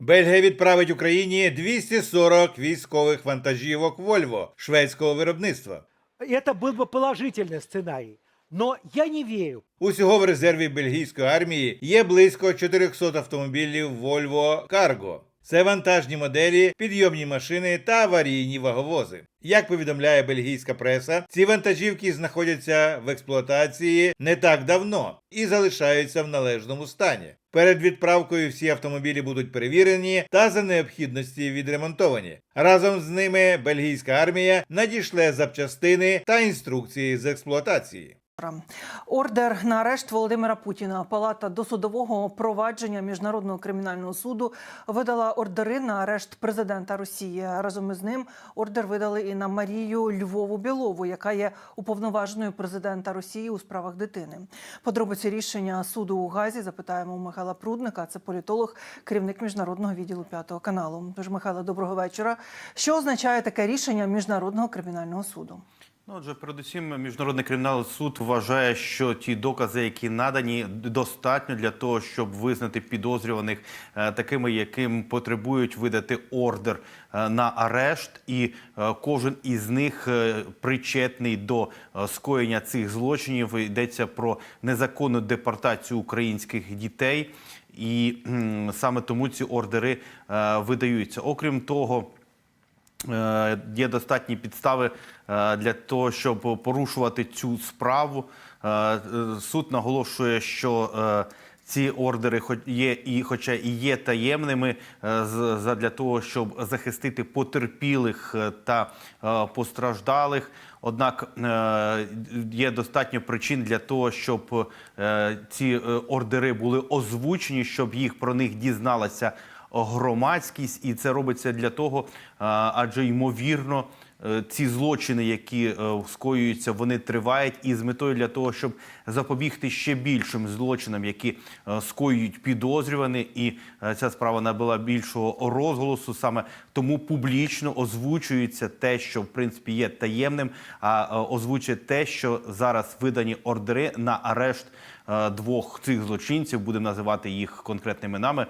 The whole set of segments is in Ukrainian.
Бельгія відправить Україні 240 військових вантажівок Вольво шведського виробництва. Это был бы положительный сценарий. Но я не верю. Усього в резерві бельгійської армії є близько 400 автомобілів Volvo Cargo. Це вантажні моделі, підйомні машини та аварійні ваговози. Як повідомляє бельгійська преса, ці вантажівки знаходяться в експлуатації не так давно і залишаються в належному стані. Перед відправкою всі автомобілі будуть перевірені та за необхідності відремонтовані. Разом з ними бельгійська армія надішле запчастини та інструкції з експлуатації. Ордер на арешт Володимира Путіна. Палата досудового провадження міжнародного кримінального суду видала ордери на арешт президента Росії. Разом із ним ордер видали і на Марію Львову Білову, яка є уповноваженою президента Росії у справах дитини. Подробиці рішення суду у Газі запитаємо у Михайла Прудника. Це політолог, керівник міжнародного відділу п'ятого каналу. Тож, Михайло, доброго вечора. Що означає таке рішення міжнародного кримінального суду? Ну, отже, передусім, міжнародний кримінальний суд вважає, що ті докази, які надані, достатньо для того, щоб визнати підозрюваних е, такими, яким потребують видати ордер е, на арешт, і е, кожен із них причетний до скоєння цих злочинів. Йдеться про незаконну депортацію українських дітей, і саме тому ці ордери видаються. Окрім того. Е, Є достатні підстави е, для того, щоб порушувати цю справу. Е, Суд наголошує, що ці ордери є і, хоча і є таємними, задля того, щоб захистити потерпілих та постраждалих. Однак є достатньо причин для того, щоб ці ордери були озвучені, щоб їх про них дізналася громадськість, і це робиться для того, адже ймовірно. е, Ці злочини, які е, скоюються, вони тривають, і з метою для того, щоб запобігти ще більшим злочинам, які е, скоюють підозрювані, і ця справа набула більшого розголосу. Саме тому публічно озвучується те, що в принципі є таємним, а озвучує те, що зараз видані ордери на арешт двох цих злочинців, будемо називати їх конкретними іменами, е,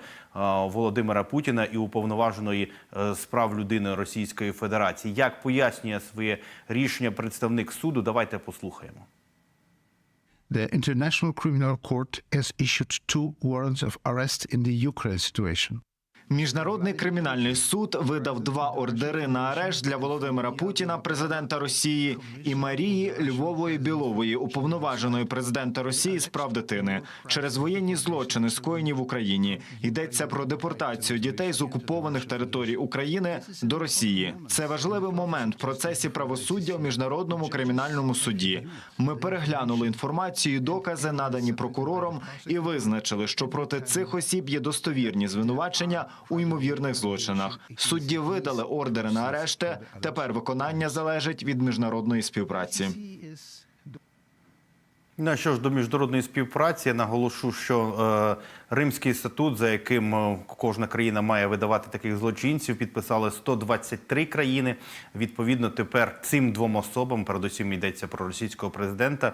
Володимира Путіна і уповноваженої справ прав людини Російської Федерації. Як пояснює своє рішення представник суду? Давайте послухаємо. The International Criminal Court has issued two warrants of arrest in the Ukraine situation. Міжнародний кримінальний суд видав два ордери на арешт для Володимира Путіна, президента Росії, і Марії Львової Білової, уповноваженої президента Росії з прав дитини, через воєнні злочини, скоєні в Україні. Йдеться про депортацію дітей з окупованих територій України до Росії. Це важливий момент в процесі правосуддя у міжнародному кримінальному суді. Ми переглянули інформацію, докази, надані прокурором, і визначили, що проти цих осіб є достовірні звинувачення у ймовірних злочинах. Судді видали ордери на арешти. Тепер виконання залежить від міжнародної співпраці. Ну, що ж до міжнародної співпраці, я наголошу, що е, Римський статут, за яким е, кожна країна має видавати таких злочинців, підписали 123 країни. Відповідно, тепер цим двом особам, передусім йдеться про російського президента, е,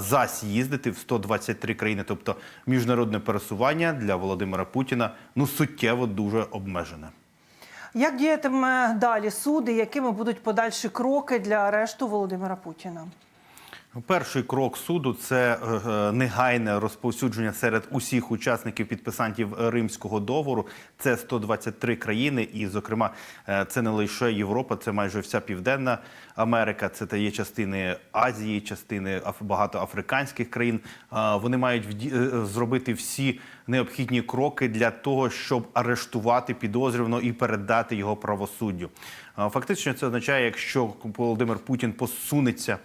зась їздити в 123 країни, тобто міжнародне пересування для Володимира Путіна ну суттєво дуже обмежене. Як діятиме далі суд і якими будуть подальші кроки для арешту Володимира Путіна? Перший крок суду це е, е, негайне розповсюдження серед усіх учасників підписантів Римського договору. Це 123 країни, і, зокрема, е, це не лише Європа, це майже вся Південна Америка. Це та є частини Азії, частини багато африканських країн. Вони мають зробити всі необхідні кроки для того, щоб арештувати підозрюваного і передати його правосуддю. Фактично, це означає, якщо Володимир Путін посунеться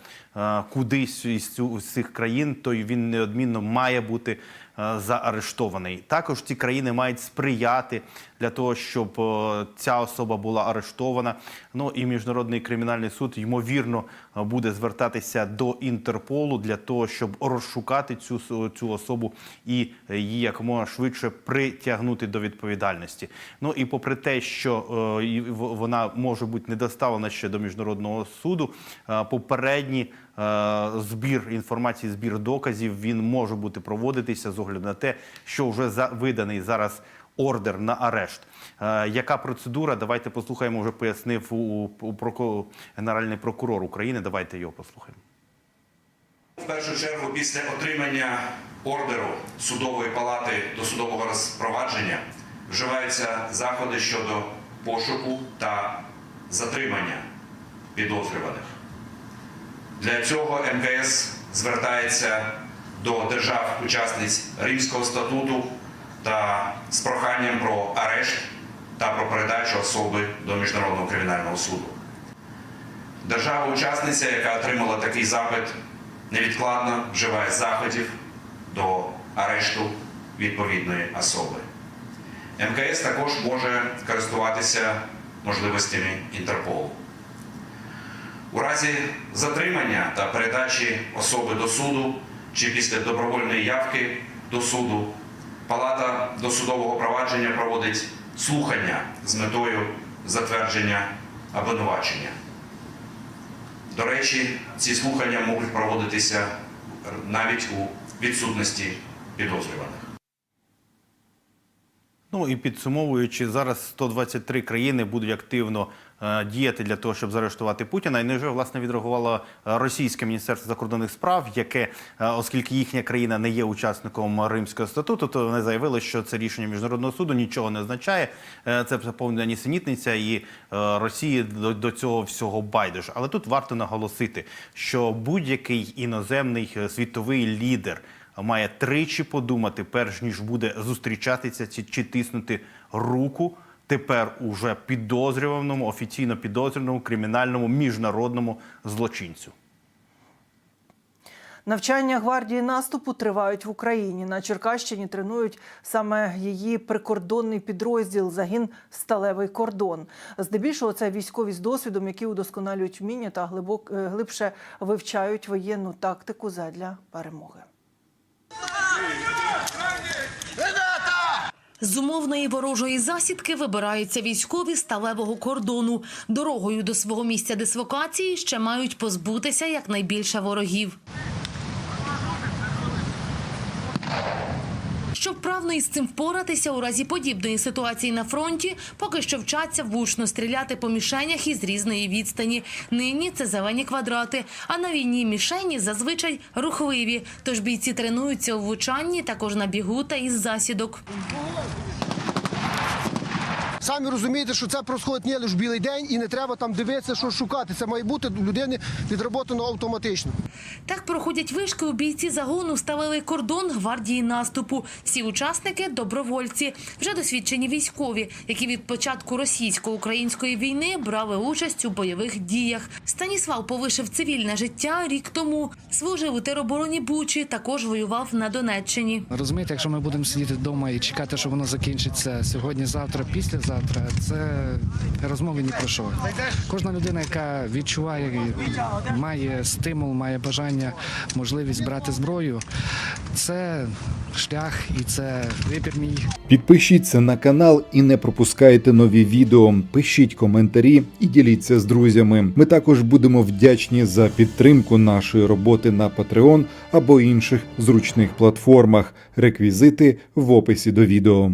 кудись із цих країн, то він неодмінно має бути заарештований. Також ці країни мають сприяти для того, щоб е, ця особа була арештована. Ну і міжнародний кримінальний суд ймовірно е, буде звертатися до Інтерполу для того, щоб розшукати цю цю особу і е, її якомога швидше притягнути до відповідальності. Ну і попри те, що е, вона може бути не доставлена ще до міжнародного суду, е, попередні е, збір інформації, збір доказів він може бути проводитися з огляду на те, що вже виданий зараз ордер на арешт. Е, Яка процедура? Давайте послухаємо. Вже пояснив у, у проку- генеральний прокурор України. Давайте його послухаємо. В першу чергу, після отримання ордеру судової палати до судового розпровадження вживаються заходи щодо пошуку та затримання підозрюваних. Для цього МКС звертається до держав-учасниць Римського статуту та з проханням про арешт та про передачу особи до Міжнародного кримінального суду. Держава-учасниця, яка отримала такий запит, невідкладно вживає заходів до арешту відповідної особи. МКС також може користуватися можливостями Інтерполу. У разі затримання та передачі особи до суду чи після добровольної явки до суду Палата досудового провадження проводить слухання з метою затвердження обвинувачення. До речі, ці слухання можуть проводитися навіть у відсутності підозрюваних. Ну і підсумовуючи, зараз 123 країни будуть активно е, діяти для того, щоб заарештувати Путіна. І не вже власне відреагувало е, російське міністерство закордонних справ, яке, е, оскільки їхня країна не є учасником Римського статуту, то вони заявили, що це рішення міжнародного суду нічого не означає. Це повна нісенітниця, і Росії до, до цього всього байдуже. Але тут варто наголосити, що будь-який іноземний світовий лідер має тричі подумати, перш ніж буде зустрічатися чи, тиснути руку тепер уже підозрюваному, офіційно підозрюваному кримінальному міжнародному злочинцю. Навчання гвардії наступу тривають в Україні. На Черкащині тренують саме її прикордонний підрозділ загін Сталевий кордон. Здебільшого це військові з досвідом, які удосконалюють вміння та глибок е, глибше вивчають воєнну тактику задля перемоги. З умовної ворожої засідки вибираються військові сталевого кордону. Дорогою до свого місця дислокації ще мають позбутися якнайбільше ворогів. Вправно із цим впоратися у разі подібної ситуації на фронті, поки що вчаться влучно стріляти по мішенях із різної відстані. Нині це зелені квадрати, а на війні мішені зазвичай рухливі. Тож бійці тренуються у влучанні також на бігу та із засідок. Самі розумієте, що це происходить не лише в білий день і не треба там дивитися, що шукати. Це має бути у людини відроботано автоматично. Так проходять вишки у бійці загону «Сталевий кордон гвардії наступу. Всі учасники – добровольці, вже досвідчені військові, які від початку російсько-української війни брали участь у бойових діях. Станіслав повишив цивільне життя рік тому. Служив у теробороні Бучі, також воював на Донеччині. Розумієте, якщо ми будемо сидіти вдома і чекати, що воно закінчиться сьогодні, завтра, післязавтра, це розмови ні про що. Кожна людина, яка відчуває, має стимул, має бажання, можливість брати зброю, це шлях і це вибір мій. Підпишіться на канал і не пропускайте нові відео. Пишіть коментарі і діліться з друзями. Ми також будемо вдячні за підтримку нашої роботи на Patreon або інших зручних платформах. Реквізити в описі до відео.